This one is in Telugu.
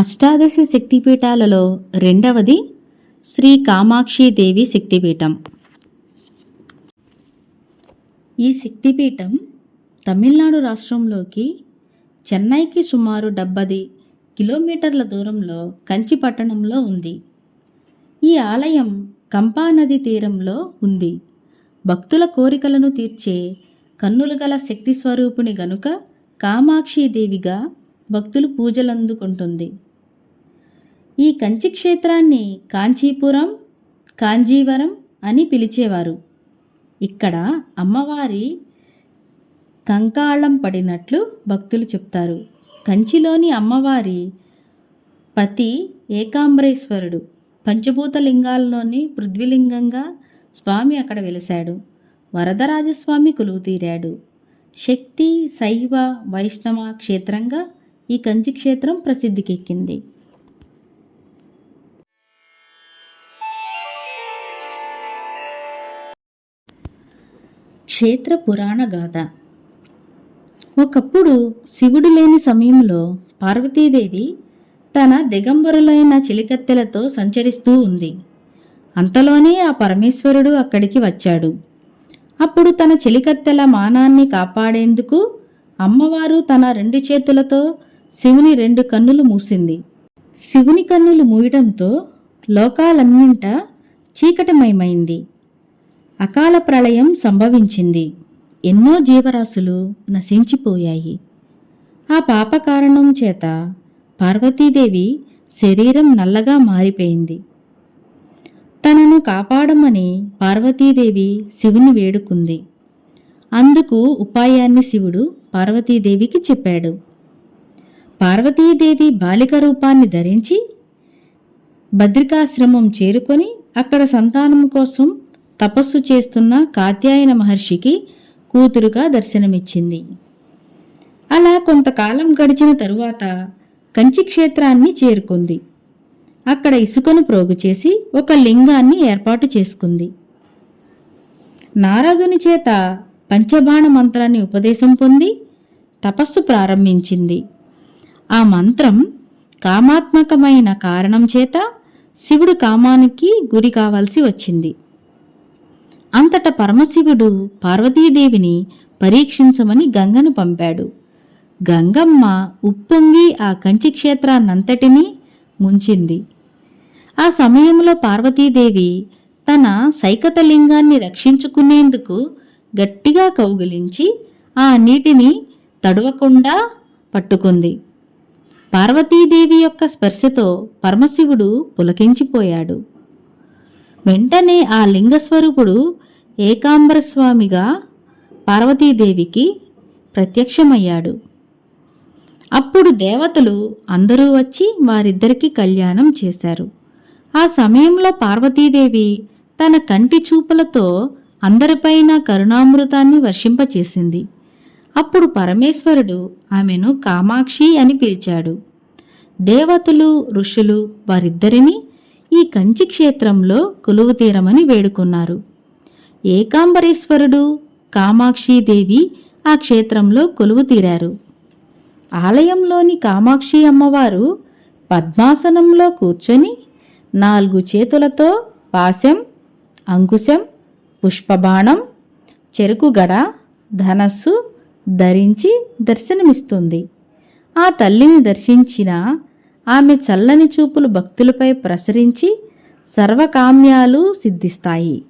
అష్టాదశ శక్తిపీఠాలలో రెండవది శ్రీ కామాక్షిదేవి శక్తిపీఠం. ఈ శక్తిపీఠం తమిళనాడు రాష్ట్రంలోకి చెన్నైకి సుమారు డెబ్బది కిలోమీటర్ల దూరంలో కంచి పట్టణంలో ఉంది. ఈ ఆలయం కంపా నది తీరంలో ఉంది. భక్తుల కోరికలను తీర్చే కన్నులు గల శక్తి స్వరూపుని గనుక కామాక్షిదేవిగా భక్తులు పూజలందుకుంటుంది. ఈ కంచి క్షేత్రాన్ని కాంచీపురం కాంజీవరం అని పిలిచేవారు. ఇక్కడ అమ్మవారి కంకాళం పడినట్లు భక్తులు చెప్తారు. కంచిలోని అమ్మవారి పతి ఏకాంబరేశ్వరుడు పంచభూత లింగాల్లోని పృథ్వీలింగంగా స్వామి అక్కడ వెలిశాడు. వరదరాజస్వామి కొలువు తీరాడు. శక్తి శైవ వైష్ణవ క్షేత్రంగా ఈ కంచి క్షేత్రం ప్రసిద్ధికెక్కింది. క్షేత్ర పురాణ గాథ. ఒకప్పుడు శివుడు లేని సమయంలో పార్వతీదేవి తన దిగంబరులైన చిలికత్తెలతో సంచరిస్తూ ఉంది. అంతలోనే ఆ పరమేశ్వరుడు అక్కడికి వచ్చాడు. అప్పుడు తన చెలికత్తెల మానాన్ని కాపాడేందుకు అమ్మవారు తన రెండు చేతులతో శివుని రెండు కన్నులు మూసింది. శివుని కన్నులు మూయడంతో లోకాలన్నింట చీకటిమయమైంది. అకాల ప్రళయం సంభవించింది. ఎన్నో జీవరాశులు నశించిపోయాయి. ఆ పాప కారణం చేత పార్వతీదేవి శరీరం నల్లగా మారిపోయింది. తనను కాపాడమని పార్వతీదేవి శివుని వేడుకుంది. అందుకు ఉపాయాన్ని శివుడు పార్వతీదేవికి చెప్పాడు. పార్వతీదేవి బాలిక రూపాన్ని ధరించి భద్రికాశ్రమం చేరుకొని అక్కడ సంతానం కోసం తపస్సు చేస్తున్న కాత్యాయన మహర్షికి కూతురుగా దర్శనమిచ్చింది. అలా కొంతకాలం గడిచిన తరువాత కంచి క్షేత్రాన్ని చేరుకుంది. అక్కడ ఇసుకను ప్రోగు చేసి ఒక లింగాన్ని ఏర్పాటు చేసుకుంది. నారదుని చేత పంచబాణ మంత్రాన్ని ఉపదేశం పొంది తపస్సు ప్రారంభించింది. ఆ మంత్రం కామాత్మకమైన కారణం చేత శివుడు కామానికి గురి కావాల్సి వచ్చింది. అంతట పరమశివుడు పార్వతీదేవిని పరీక్షించమని గంగను పంపాడు. గంగమ్మ ఉప్పొంగి ఆ కంచి క్షేత్రాన్నంతటినీ ముంచింది. ఆ సమయంలో పార్వతీదేవి తన సైకత లింగాన్ని రక్షించుకునేందుకు గట్టిగా కౌగిలించి ఆ నీటిని తడవకుండా పట్టుకుంది. పార్వతీదేవి యొక్క స్పర్శతో పరమశివుడు పులకించిపోయాడు. వెంటనే ఆ లింగస్వరూపుడు ఏకాంబరస్వామిగా పార్వతీదేవికి ప్రత్యక్షమయ్యాడు. అప్పుడు దేవతలు అందరూ వచ్చి వారిద్దరికీ కళ్యాణం చేశారు. ఆ సమయంలో పార్వతీదేవి తన కంటి చూపులతో అందరిపైన కరుణామృతాన్ని వర్షింపచేసింది. అప్పుడు పరమేశ్వరుడు ఆమెను కామాక్షి అని పిలిచాడు. దేవతలు ఋషులు వారిద్దరినీ ఈ కంచి క్షేత్రంలో కొలువు తీరమని వేడుకున్నారు. ఏకాంబరేశ్వరుడు కామాక్షీదేవి ఆ క్షేత్రంలో కొలువు తీరారు. ఆలయంలోని కామాక్షి అమ్మవారు పద్మాసనంలో కూర్చొని నాలుగు చేతులతో పాశం అంకుశం పుష్పబాణం చెరుకుగడ ధనస్సు ధరించి దర్శనమిస్తుంది. ఆ తల్లిని దర్శించిన ఆమె చల్లని చూపులు భక్తులపై ప్రసరించి సర్వకామ్యాలు సిద్ధిస్తాయి.